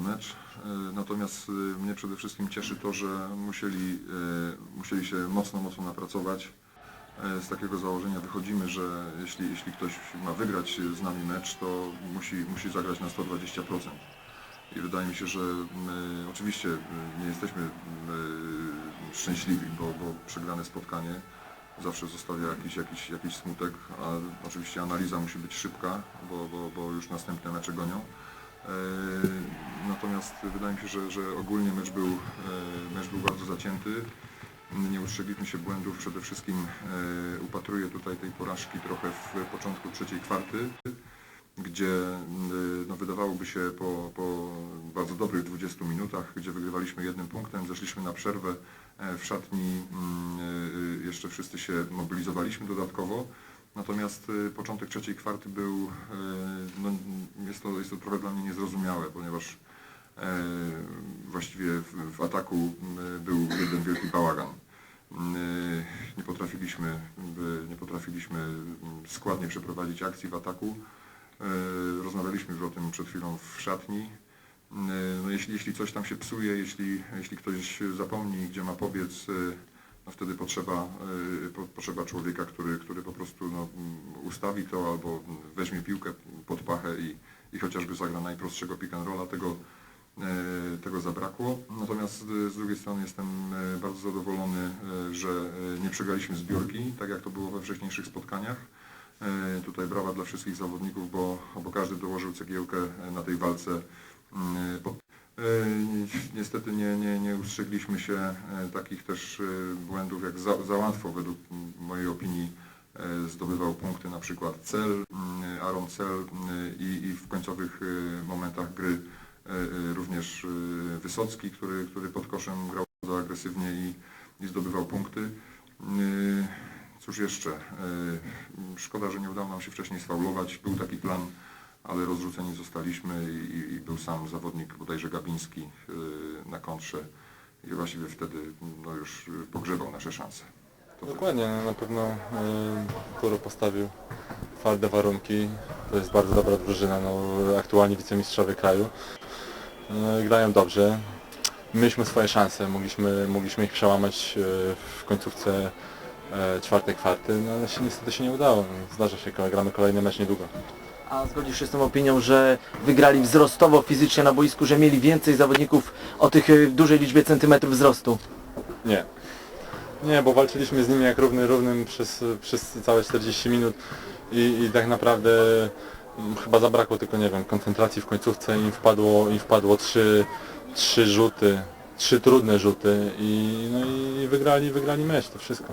mecz. E, Natomiast e, mnie przede wszystkim cieszy to, że musieli, e, musieli się mocno, mocno napracować. Z takiego założenia wychodzimy, że jeśli, jeśli ktoś ma wygrać z nami mecz, to musi, musi zagrać na 120%. I wydaje mi się, że my, oczywiście nie jesteśmy szczęśliwi, bo, bo przegrane spotkanie zawsze zostawia jakiś, jakiś, jakiś smutek, a oczywiście analiza musi być szybka, bo, bo, bo już następne mecze gonią. E, Natomiast wydaje mi się, że, że ogólnie mecz był, e, mecz był bardzo zacięty. Nie ustrzegliśmy się błędów. Przede wszystkim e, upatruję tutaj tej porażki trochę w początku trzeciej kwarty, gdzie no, wydawałoby się po, po bardzo dobrych 20 minutach, gdzie wygrywaliśmy jednym punktem, zeszliśmy na przerwę w szatni, mm, jeszcze wszyscy się mobilizowaliśmy dodatkowo. Natomiast y, początek trzeciej kwarty był, y, no, jest, to, jest to trochę dla mnie niezrozumiałe, ponieważ e, właściwie w, w ataku y, był jeden wielki bałagan. Y, Nie potrafiliśmy, y, nie potrafiliśmy składnie przeprowadzić akcji w ataku. Y, Rozmawialiśmy już o tym przed chwilą w szatni. Y, No jeśli, jeśli coś tam się psuje, jeśli, jeśli ktoś zapomni, gdzie ma pobiec, y, no wtedy potrzeba, y, po, potrzeba człowieka, który, który po prostu no, mm, ustawi to albo weźmie piłkę pod pachę i, i chociażby zagra najprostszego pick and rolla. Tego, e, tego zabrakło. Natomiast e, z drugiej strony jestem bardzo zadowolony, że nie przegraliśmy zbiórki, tak jak to było we wcześniejszych spotkaniach. Tutaj brawa dla wszystkich zawodników, bo, bo każdy dołożył cegiełkę na tej walce. E, Niestety nie, nie, nie ustrzegliśmy się e, takich też e, błędów, jak za, za łatwo według mojej opinii zdobywał punkty na przykład Cel, Aaron Cel i, i w końcowych momentach gry również Wysocki, który, który pod koszem grał bardzo agresywnie i, i zdobywał punkty. Cóż jeszcze? Szkoda, że nie udało nam się wcześniej sfaulować. Był taki plan, ale rozrzuceni zostaliśmy i, i- był sam zawodnik bodajże Gabiński e, na kontrze i właściwie wtedy no, już pogrzebał nasze szanse. To. Dokładnie, na pewno y, Kuro postawił twarde warunki. To jest bardzo dobra drużyna, no, aktualnie wicemistrzowie kraju. Y, grają dobrze. Mieliśmy swoje szanse, mogliśmy, mogliśmy ich przełamać y, w końcówce y, czwartej kwarty, no, ale się niestety się nie udało. Zdarza się, gramy kolejny mecz niedługo. A zgodzisz się z tą opinią, że wygrali wzrostowo fizycznie na boisku, że mieli więcej zawodników o tych y, dużej liczbie centymetrów wzrostu? Nie. Nie, bo walczyliśmy z nimi jak równy równym przez, przez całe 40 minut i, i tak naprawdę mm, chyba zabrakło tylko, nie wiem, koncentracji w końcówce im wpadło, im wpadło trzy, trzy rzuty, trzy trudne rzuty i, no i wygrali, wygrali mecz, to wszystko.